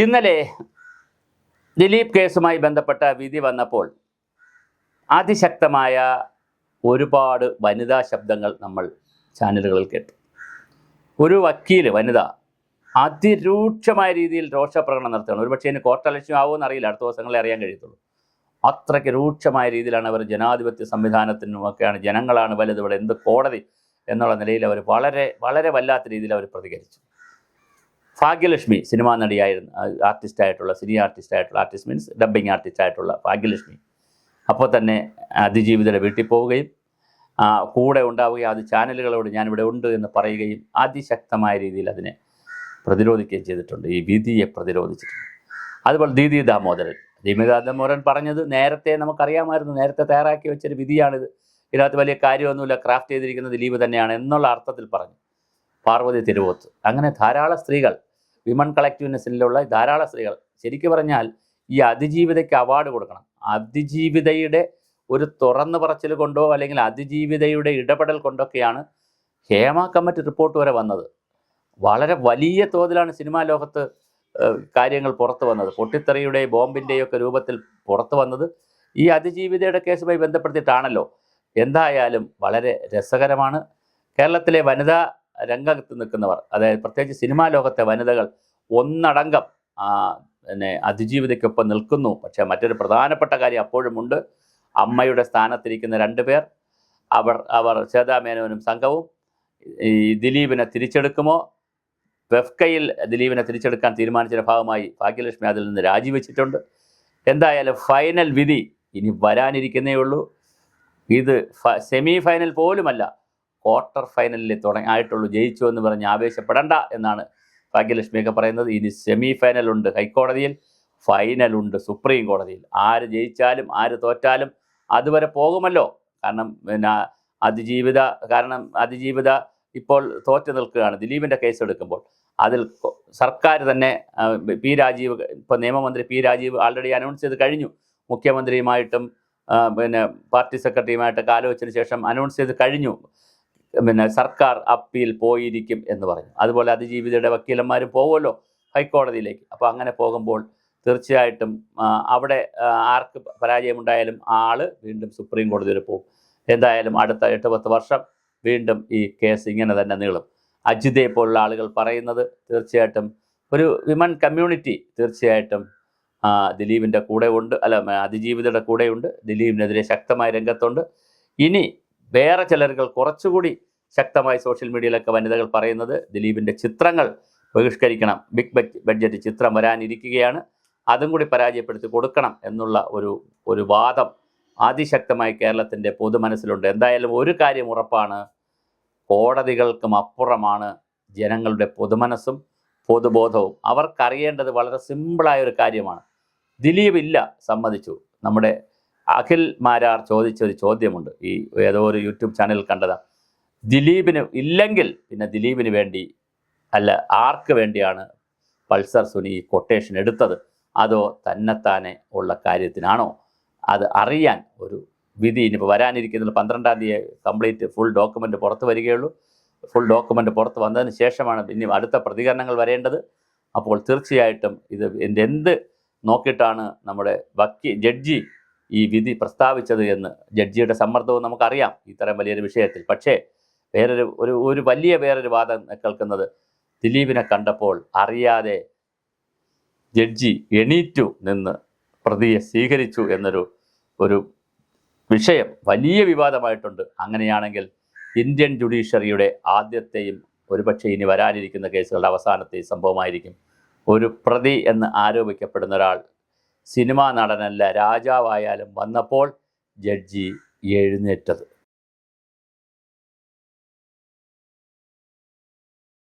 ഇന്നലെ ദിലീപ് കേസുമായി ബന്ധപ്പെട്ട വിധി വന്നപ്പോൾ അതിശക്തമായ ഒരുപാട് വനിതാ ശബ്ദങ്ങൾ നമ്മൾ ചാനലുകളിൽ കേട്ടു. ഒരു വക്കീൽ വനിത അതിരൂക്ഷമായ രീതിയിൽ രോഷപ്രകടനം നടത്തുകയാണ്. ഒരുപക്ഷെ ഇനി കോർട്ടലക്ഷ്യം ആവുമെന്ന് അറിയില്ല അടുത്ത ദിവസങ്ങളെ അറിയാൻ കഴിയത്തുള്ളൂ. അത്രയ്ക്ക് രൂക്ഷമായ രീതിയിലാണ് അവർ ജനാധിപത്യ സംവിധാനത്തിനും ഒക്കെയാണ് ജനങ്ങളാണ് വലുത് ഇവിടെ എന്ത് കോടതി എന്നുള്ള നിലയിൽ അവർ വളരെ വളരെ വല്ലാത്ത രീതിയിൽ അവർ പ്രതികരിച്ചു. ഭാഗ്യലക്ഷ്മി സിനിമാ നടിയായിരുന്നു. ആർട്ടിസ്റ്റ് ആയിട്ടുള്ള സിനി ആർട്ടിസ്റ്റ് ആയിട്ടുള്ള ആർട്ടിസ്റ്റ് മീൻസ് ഡബ്ബിങ് ആർട്ടിസ്റ്റ് ആയിട്ടുള്ള ഭാഗ്യലക്ഷ്മി. അപ്പോൾ തന്നെ അതിജീവിതയുടെ വീട്ടിൽ പോവുകയും കൂടെ ഉണ്ടാവുകയും അത് ചാനലുകളോട് ഞാനിവിടെ ഉണ്ട് എന്ന് പറയുകയും അതിശക്തമായ രീതിയിൽ അതിനെ പ്രതിരോധിക്കുകയും ചെയ്തിട്ടുണ്ട്. ഈ വിധിയെ പ്രതിരോധിച്ചിട്ടുണ്ട്. അതുപോലെ ദീദി ദാമോദരൻ. ദീപി ദാമോദരൻ പറഞ്ഞത് നേരത്തെ നമുക്കറിയാമായിരുന്നു. നേരത്തെ തയ്യാറാക്കി വെച്ചൊരു വിധിയാണിത്. ഇതിനകത്ത് വലിയ കാര്യമൊന്നുമില്ല. ക്രാഫ്റ്റ് ചെയ്തിരിക്കുന്നത് ദിലീപ് തന്നെയാണ് എന്നുള്ള അർത്ഥത്തിൽ പറഞ്ഞു. പാർവതി തിരുവോത്ത്. അങ്ങനെ ധാരാളം സ്ത്രീകൾ വിമൺ കളക്റ്റീവ്നെസ്സിലുള്ള ധാരാളം സ്ത്രീകൾ. ശരിക്കും പറഞ്ഞാൽ ഈ അതിജീവിതയ്ക്ക് അവാർഡ് കൊടുക്കണം. അതിജീവിതയുടെ ഒരു തുറന്നു പറച്ചിൽ കൊണ്ടോ അല്ലെങ്കിൽ അതിജീവിതയുടെ ഇടപെടൽ കൊണ്ടൊക്കെയാണ് ഹേമ കമ്മിറ്റി റിപ്പോർട്ട് വരെ വന്നത്. വളരെ വലിയ തോതിലാണ് സിനിമാ ലോകത്ത് കാര്യങ്ങൾ പുറത്തു വന്നത്. പൊട്ടിത്തെറിയുടെ ബോംബിന്റെയും ഒക്കെ രൂപത്തിൽ പുറത്തു വന്നത് ഈ അതിജീവിതയുടെ കേസുമായി ബന്ധപ്പെടുത്തിയിട്ടാണല്ലോ. എന്തായാലും വളരെ രസകരമാണ്. കേരളത്തിലെ വനിതാ രംഗത്ത് നിൽക്കുന്നവർ അതായത് പ്രത്യേകിച്ച് സിനിമാ ലോകത്തെ വനിതകൾ ഒന്നടങ്കം പിന്നെ അതിജീവിതയ്ക്കൊപ്പം നിൽക്കുന്നു. പക്ഷേ മറ്റൊരു പ്രധാനപ്പെട്ട കാര്യം അപ്പോഴുമുണ്ട് അമ്മയുടെ സ്ഥാനത്തിരിക്കുന്ന രണ്ട് പേർ അവർ അവർ ശ്വേതാ മേനോനും സംഘവും ഈ ദിലീപിനെ തിരിച്ചെടുക്കുമോ? വെഫ്കയിൽ ദിലീപിനെ തിരിച്ചെടുക്കാൻ തീരുമാനിച്ചതിന്റെ ഭാഗമായി ഭാഗ്യലക്ഷ്മി അതിൽ നിന്ന് രാജിവെച്ചിട്ടുണ്ട്. എന്തായാലും ഫൈനൽ വിധി ഇനി വരാനിരിക്കുന്നേ ഉള്ളൂ ഇത് സെമി ഫൈനൽ പോലുമല്ല. ക്വാർട്ടർ ഫൈനലിൽ തുടങ്ങി ആയിട്ടുള്ളൂ. ജയിച്ചു എന്ന് പറഞ്ഞ് ആവേശപ്പെടണ്ട എന്നാണ് ഭാഗ്യലക്ഷ്മിയൊക്കെ പറയുന്നത്. ഇനി സെമി ഫൈനലുണ്ട് ഹൈക്കോടതിയിൽ ഫൈനലുണ്ട് സുപ്രീം കോടതിയിൽ. ആര് ജയിച്ചാലും ആര് തോറ്റാലും അതുവരെ പോകുമല്ലോ. കാരണം പിന്നെ അതിജീവിത കാരണം അതിജീവിത ഇപ്പോൾ തോറ്റു നിൽക്കുകയാണ്. ദിലീപിന്റെ കേസ് എടുക്കുമ്പോൾ. അതിൽ സർക്കാർ തന്നെ പി രാജീവ് ഇപ്പോൾ നിയമമന്ത്രി പി രാജീവ് ആൾറെഡി അനൗൺസ് ചെയ്ത് കഴിഞ്ഞു. മുഖ്യമന്ത്രിയുമായിട്ടും പിന്നെ പാർട്ടി സെക്രട്ടറിയുമായിട്ടൊക്കെ ആലോചിച്ചതിന് ശേഷം അനൗൺസ് ചെയ്ത് കഴിഞ്ഞു. പിന്നെ സർക്കാർ അപ്പീൽ പോയിരിക്കും എന്ന് പറഞ്ഞു. അതുപോലെ അതിജീവിതയുടെ വക്കീലന്മാരും പോകുമല്ലോ ഹൈക്കോടതിയിലേക്ക്. അപ്പോൾ അങ്ങനെ പോകുമ്പോൾ തീർച്ചയായിട്ടും അവിടെ ആർക്ക് പരാജയമുണ്ടായാലും ആൾ വീണ്ടും സുപ്രീം കോടതി വരെ പോകും എന്തായാലും അടുത്ത എട്ട് പത്ത് വർഷം വീണ്ടും ഈ കേസ് ഇങ്ങനെ തന്നെ നീളും. അജിതയെ പോലുള്ള ആളുകൾ പറയുന്നത് തീർച്ചയായിട്ടും ഒരു വിമൻ കമ്മ്യൂണിറ്റി തീർച്ചയായിട്ടും ദിലീപിന്റെ കൂടെ ഉണ്ട്. അല്ല അതിജീവിതയുടെ കൂടെയുണ്ട് ദിലീപിനെതിരെ ശക്തമായ രംഗത്തുണ്ട്. ഇനി വേറെ ചിലരുകൾ കുറച്ചുകൂടി ശക്തമായി സോഷ്യൽ മീഡിയയിലൊക്കെ വനിതകൾ പറയുന്നത് ദിലീപിന്റെ ചിത്രങ്ങൾ ബഹിഷ്കരിക്കണം. ബിഗ് ബഡ്ജറ്റ് ചിത്രം വരാനിരിക്കുകയാണ്. അതും കൂടി പരാജയപ്പെടുത്തി കൊടുക്കണം എന്നുള്ള ഒരു ഒരു വാദം അതിശക്തമായി കേരളത്തിന്റെ പൊതുമനസ്സിലുണ്ട്. എന്തായാലും ഒരു കാര്യം ഉറപ്പാണ്. കോടതികൾക്കും അപ്പുറമാണ് ജനങ്ങളുടെ പൊതുമനസ്സും പൊതുബോധവും. അവർക്കറിയേണ്ടത് വളരെ സിമ്പിളായ ഒരു കാര്യമാണ്. ദിലീപ് ഇല്ല സമ്മതിച്ചു. നമ്മുടെ അഖിൽ മാരാർ ചോദിച്ച ഒരു ചോദ്യമുണ്ട്. ഈ ഏതോ ഒരു യൂട്യൂബ് ചാനൽ കണ്ടതാ. ദിലീപിന് ഇല്ലെങ്കിൽ പിന്നെ ദിലീപിന് വേണ്ടി അല്ല ആർക്ക് വേണ്ടിയാണ് പൾസർ സുനി ഈ കൊട്ടേഷൻ എടുത്തത്? അതോ തന്നെത്താനെ ഉള്ള കാര്യത്തിനാണോ? അത് അറിയാൻ ഒരു വിധി ഇനിയിപ്പോൾ വരാനിരിക്കുന്ന പന്ത്രണ്ടാം തീയതി കംപ്ലീറ്റ് ഫുൾ ഡോക്യുമെന്റ് പുറത്ത് വരികയുള്ളൂ. ഫുൾ ഡോക്യുമെന്റ് പുറത്ത് വന്നതിന് ശേഷമാണ് ഇനി അടുത്ത പ്രതികരണങ്ങൾ വരേണ്ടത്. അപ്പോൾ തീർച്ചയായിട്ടും ഇത് എന്ത് നോക്കിയിട്ടാണ് നമ്മുടെ വക്കി ജഡ്ജി ഈ വിധി പ്രസ്താവിച്ചത് എന്ന് ജഡ്ജിയുടെ സമ്മർദ്ദവും നമുക്കറിയാം ഇത്തരം വലിയൊരു വിഷയത്തിൽ. പക്ഷേ വേറൊരു ഒരു ഒരു വലിയ വേറൊരു വാദം കേൾക്കുന്നത് ദിലീപിനെ കണ്ടപ്പോൾ അറിയാതെ ജഡ്ജി എണീറ്റു നിന്ന് പ്രതിയെ സ്വീകരിച്ചു എന്നൊരു ഒരു വിഷയം വലിയ വിവാദമായിട്ടുണ്ട്. അങ്ങനെയാണെങ്കിൽ ഇന്ത്യൻ ജുഡീഷ്യറിയുടെ ആദ്യത്തെയും ഒരുപക്ഷെ ഇനി വരാനിരിക്കുന്ന കേസുകളുടെ അവസാനത്തെയും സംഭവമായിരിക്കും. ഒരു പ്രതി എന്ന് ആരോപിക്കപ്പെടുന്ന ഒരാൾ സിനിമാ നടനല്ല രാജാവായാലും വന്നപ്പോൾ ജഡ്ജി എഴുന്നേറ്റത്.